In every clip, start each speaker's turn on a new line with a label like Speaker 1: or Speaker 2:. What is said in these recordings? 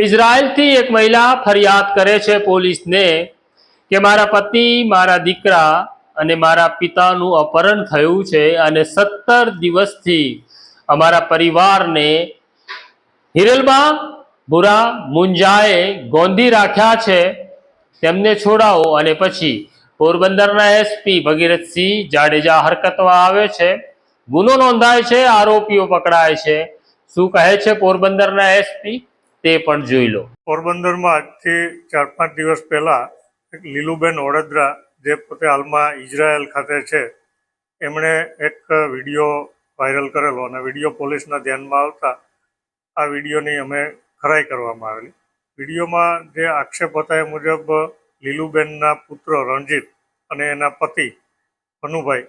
Speaker 1: ઇઝરાયલથી એક મહિલા ફરિયાદ કરે છે પોલીસને કે મારા પતિ, મારા દીકરા અને મારા પિતાનું અપહરણ થયું છે અને સત્તર દિવસથી અમારા પરિવારને હિરલમાં બુરા, મુંજાએ ગોંધી રાખ્યા છે. તેમને છોડાવો અને પછી પોરબંદરના એસપી ભગીરથસિંહ જાડેજા હરકતમાં આવે છે. ગુનો નોંધાય છે, આરોપીઓ પકડાય છે. શું કહે છે પોરબંદરના એસપી તે પણ જોઈ લો.
Speaker 2: પોરબંદરમાં આજથી ચાર પાંચ દિવસ પહેલા એક લીલુબેન વડોદરા, જે પોતે હાલમાં ઇઝરાયલ ખાતે છે, એમણે એક વીડિયો વાયરલ કરેલો અને વીડિયો પોલીસના ધ્યાનમાં આવતા આ વિડીયોની અમે ખરાઈ કરવામાં આવેલી. વિડીયોમાં જે આક્ષેપ હતા એ મુજબ લીલુબેનના પુત્ર રણજીત અને એના પતિ ભનુભાઈ,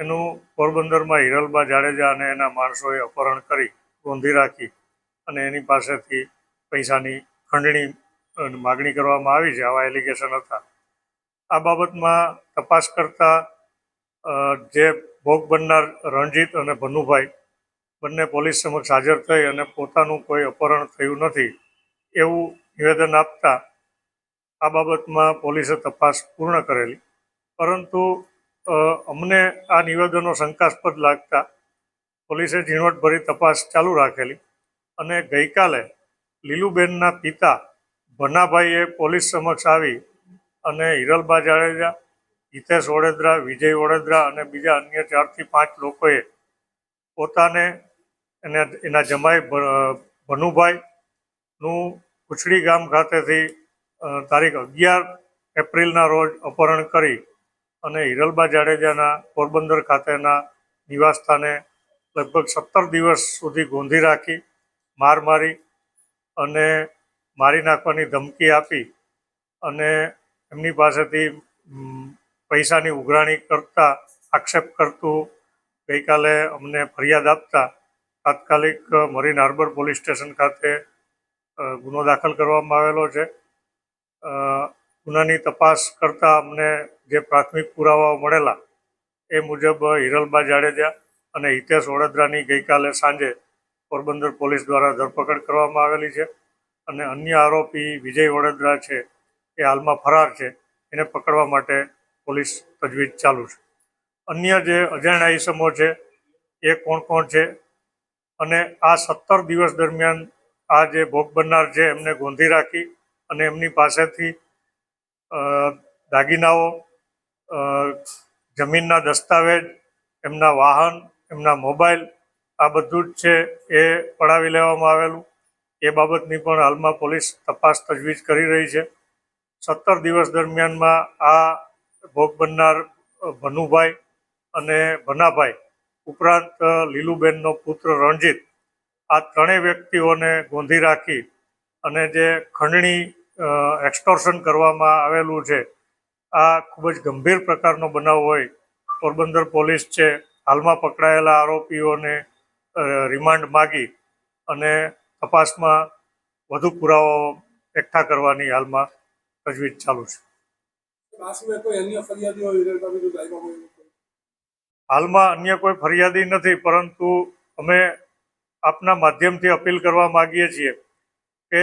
Speaker 2: એનું પોરબંદરમાં હિરલબા જાડેજા અને એના માણસોએ અપહરણ કરી, ગોંધી રાખી અને એની પાસેથી પૈસાની ખંડણી માગણી કરવામાં આવી છે, આવા એલિગેશન હતા. આ બાબતમાં તપાસ કરતા જે ભોગ બનનાર રણજીત અને ભનુભાઈ બંને પોલીસ સમક્ષ હાજર થઈ અને પોતાનું કોઈ અપહરણ થયું નથી એવું નિવેદન આપતા આ બાબતમાં પોલીસે તપાસ પૂર્ણ કરેલી. પરંતુ અમને આ નિવેદનો શંકાસ્પદ લાગતા પોલીસે ઝીણવટભરી તપાસ ચાલુ રાખેલી અને ગઈકાલે લીલુબેનના પિતા ભનાભાઈએ પોલીસ સમક્ષ આવી અને હિરલબા જાડેજા હિતેશ વડોદરા, વિજય વડોદરા અને બીજા અન્ય ચારથી પાંચ લોકોએ પોતાને એને એના જમાઈ ભનુભાઈનું કુચડી ગામ ખાતેથી તારીખ અગિયાર એપ્રિલના રોજ અપહરણ કરી અને હિરલબા જાડેજાના પોરબંદર ખાતેના નિવાસસ્થાને લગભગ સત્તર દિવસ સુધી ગોંધી રાખી, માર મારી અને મારી નાખવાની ધમકી આપી અને એમની પાસેથી પૈસાની ઉઘરાણી કરતા આક્ષેપ કરતું ગઈકાલે અમને ફરિયાદ આપતા તાત્કાલિક મરીન હાર્બર પોલીસ સ્ટેશન ખાતે ગુનો દાખલ કરવામાં આવેલો છે. ગુનાની તપાસ કરતા અમને જે પ્રાથમિક પુરાવાઓ મળેલા એ મુજબ હિરલબા જાડેજા અને હિતેશ વડોદરાની ગઈકાલે સાંજે પોરબંદર પોલીસ દ્વારા ધરપકડ કરવામાં આવેલી છે અને અન્ય આરોપી વિજય વડોદરા છે, એ હાલમાં ફરાર છે, એને પકડવા માટે પોલીસ તજવીજ ચાલુ છે. અન્ય જે અજાણ્યા ઈસમો છે, એ કોણ કોણ છે અને આ સત્તર દિવસ દરમિયાન આ જે ભોગ બનનાર છે, એમને ગોંધી રાખી અને એમની પાસેથી દાગીનાઓ જમીનના દસ્તાવેજ, એમના વાહન, એમના મોબાઈલ આ બધું જ છે એ પડાવી લેવામાં આવેલું. એ બાબતની પણ હાલમાં પોલીસ તપાસ તજવીજ કરી રહી છે. સત્તર દિવસ દરમિયાનમાં આ ભોગ બનનાર ભનુભાઈ અને ભનાભાઈ ઉપરાંત લીલુબેનનો પુત્ર રણજીત, આ ત્રણેય વ્યક્તિઓને ગોંધી રાખી અને જે ખંડણી એક્સટોર્શન કરવામાં આવેલું છે, આ ખૂબ જ ગંભીર પ્રકારનો બનાવ હોય. પોરબંદર પોલીસ છે, હાલમાં પકડાયેલા આરોપીઓને રિમાન્ડ માગી અને તપાસમાં વધુ પુરાવાઓ એકઠા કરવાની હાલમાં તજવીજ ચાલુ છે? હાલમાં અન્ય કોઈ ફરિયાદી નથી પરંતુ અમે આપના માધ્યમથી અપીલ કરવા માગીએ છીએ કે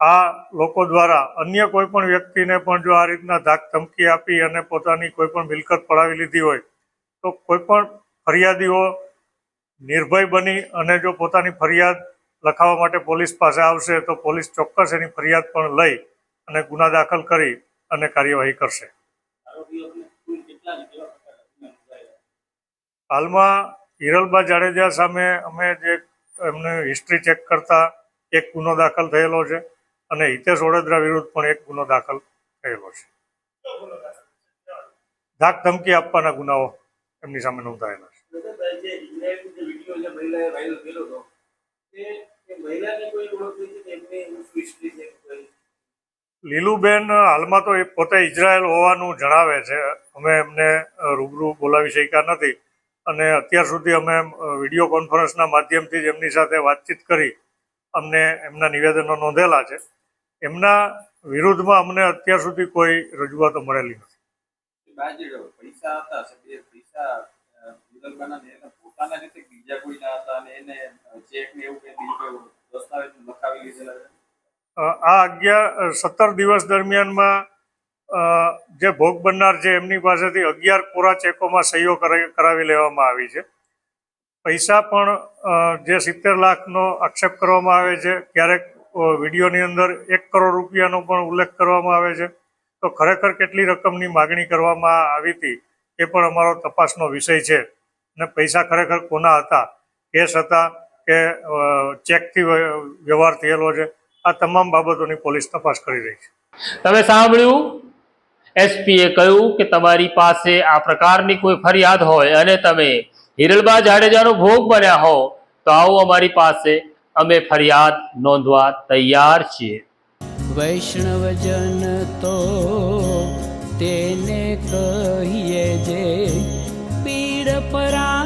Speaker 2: આ લોકો દ્વારા અન્ય કોઈ પણ વ્યક્તિને પણ જો આ રીતના ધાક ધમકી આપી અને પોતાની કોઈ પણ મિલકત પડાવી લીધી હોય તો કોઈ પણ ફરિયાદીઓ નિર્ભય બની અને જો પોતાની ફરિયાદ લખાવવા માટે પોલીસ પાસે આવશે, તો પોલીસ ચોક્કસ એની ફરિયાદ પણ લઈ અને ગુના દાખલ કરી અને કાર્યવાહી કરશે. હાલમાં હિરલબા જાડેજા સામે અમે જે એમને હિસ્ટ્રી ચેક કરતા એક ગુનો દાખલ થયેલો છે અને હિતેશ વડોદરા વિરુદ્ધ પણ એક ગુનો દાખલ થયેલો છે. ધાક ધમકી આપવાના ગુનાઓ એમની સામે નોંધાયેલા
Speaker 3: વીડિયો જે મહિલાએ વાયરલ કર્યો હતો તે એ મહિલાને કોઈ ઓળખ નથી એમને એવું શું છે કોઈ.
Speaker 2: લીલુબેન હાલમાં તો એ પોતે ઇઝરાયલ હોવાનું જણાવે છે. અમે એમને રૂબરૂ બોલાવી શક્યા નથી. અને અત્યાર સુધી અમે વીડિયો કોન્ફરન્સના માધ્યમથી જ એમની સાથે વાતચીત કરી અમને એમના નિવેદનો નોંધેલા છે. એમના વિરુદ્ધમાં અમને અત્યાર સુધી કોઈ રજૂઆતો મળેલી નથી.
Speaker 3: પૈસા હતા પૈસા પોતાના રીતે
Speaker 2: આ અગિયાર સત્તર દિવસ દરમિયાનમાં જે ભોગ બનનાર છે એમની પાસેથી અગિયાર કોરા ચેકોમાં સહીઓ કરાવી લેવામાં આવી છે. પૈસા પણ જે સિત્તેર લાખનો આક્ષેપ કરવામાં આવે છે, ક્યારેક વિડીયોની અંદર એક કરોડ રૂપિયાનો પણ ઉલ્લેખ કરવામાં આવે છે. તો ખરેખર કેટલી રકમની માગણી કરવામાં આવી હતી, એ પણ અમારો તપાસનો વિષય છે. અને પૈસા ખરેખર કોના હતા? કેશ હતા કે ચેકથી વ્યવહાર થયેલો છે? આ તમામ બાબતોની પોલીસ તપાસ કરી રહી છે.
Speaker 1: તમે સાંભળ્યું? એસપીએ કહ્યું કે તમારી પાસે આ પ્રકારની કોઈ ફરિયાદ હોય અને તમે હિરલબા જાડેજાનો ભોગ બન્યા હો તો આવો અમારી પાસે અમે ફરિયાદ નોંધવા તૈયાર છીએ.
Speaker 4: વૈષ્ણવજન તો તેને કહીએ જે separar.